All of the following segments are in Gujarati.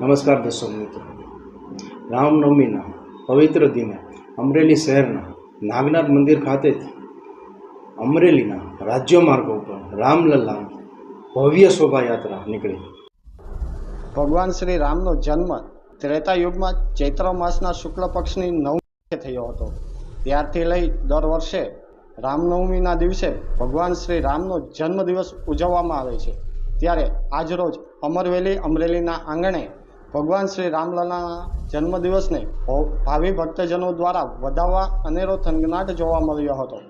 નમસ્કાર દર્શક મિત્રો. રામનવમીના પવિત્ર દિને અમરેલી શહેરના નાગનાથ મંદિર ખાતેથી અમરેલીના રાજ્ય માર્ગો ઉપર રામલલ્લા ભવ્ય શોભાયાત્રા નીકળી. ભગવાન શ્રી રામનો જન્મ ત્રેતા યુગમાં ચૈત્ર માસના શુક્લ પક્ષની નવમી થયો હતો. ત્યારથી લઈ દર વર્ષે રામનવમીના દિવસે ભગવાન શ્રી રામનો જન્મદિવસ ઉજવવામાં આવે છે. ત્યારે આજરોજ અમરવેલી અમરેલીના આંગણે ભગવાન શ્રી રામલલાના જન્મદિવસને ભવ- ભક્તજનો દ્વારા વધાવવા અનેરો થનગનાટ જોવા મળ્યો હતો.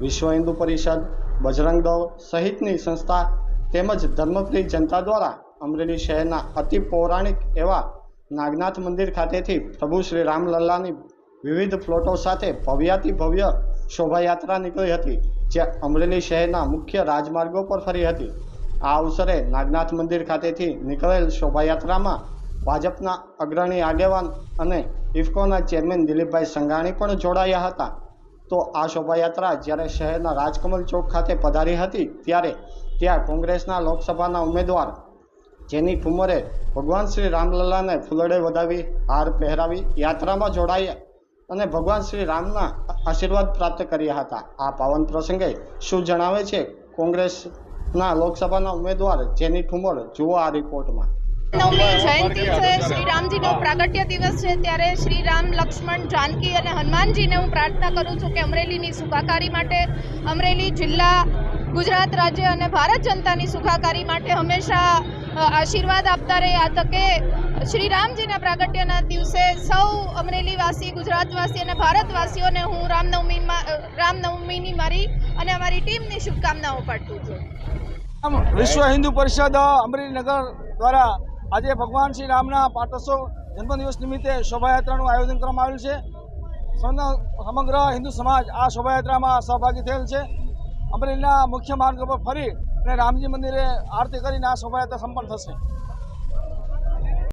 વિશ્વ હિન્દુ પરિષદ, બજરંગ દળ સહિતની સંસ્થા તેમજ ધર્મપ્રિય જનતા દ્વારા અમરેલી શહેરના અતિ પૌરાણિક એવા નાગનાથ મંદિર ખાતેથી પ્રભુ શ્રી રામલલ્લાની વિવિધ ફ્લોટો સાથે ભવ્યાતિ ભવ્ય શોભાયાત્રા નીકળી હતી, જે અમરેલી શહેરના મુખ્ય રાજમાર્ગો પર ફરી હતી. આ અવસરે નાગનાથ મંદિર ખાતેથી નીકળેલ શોભાયાત્રામાં ભાજપના અગ્રણી આગેવાન અને ઇફકોના ચેરમેન દિલીપભાઈ સંઘાણી પણ જોડાયા હતા. તો આ શોભાયાત્રા જ્યારે શહેરના રાજકમલ ચોક ખાતે પધારી હતી, ત્યારે ત્યાં કોંગ્રેસના લોકસભાના ઉમેદવાર જેની ઠુમરે ભગવાન શ્રી રામલલ્લાને ફૂલડે વધાવી હાર પહેરાવી યાત્રામાં જોડાયા અને ભગવાન શ્રી રામના આશીર્વાદ પ્રાપ્ત કર્યા હતા. આ પાવન પ્રસંગે શું જણાવે છે કોંગ્રેસના લોકસભાના ઉમેદવાર જેની ઠુમર જુઓ આ રિપોર્ટમાં. નવમી જયંતિ છે. શ્રી રામજીનો પ્રાગટ્ય દિવસ છે. ત્યારે શ્રી રામ લક્ષ્મણ જાનકી અને હનુમાનજીને હું પ્રાર્થના કરું છું કે અમરેલીની સુખાકારી માટે અમરેલી જિલ્લા ગુજરાત રાજ્ય અને ભારત જનતાની સુખાકારી માટે હંમેશા આશીર્વાદ આપતા રહે. આ તકે શ્રી રામજીના પ્રાગટ્યના દિવસે સૌ અમરેલીવાસી ગુજરાતવાસી અને ભારતવાસીઓને હું રામનવમીમાં રામનવમીની મારી અને અમારી ટીમની શુભકામનાઓ પાઠવું છું. વિશ્વ હિન્દુ પરિષદ અમરેલી નગર દ્વારા આજે ભગવાન શ્રી રામના પાટોત્સવ જન્મદિવસ નિમિત્તે શોભાયાત્રાનું આયોજન કરવામાં આવ્યું છે. સમગ્ર હિન્દુ સમાજ આ શોભાયાત્રામાં સહભાગી થયેલ છે. અમરેલીના મુખ્ય માર્ગ પર ફરી અને રામજી મંદિરે આરતી કરીને આ શોભાયાત્રા સંપન્ન થશે.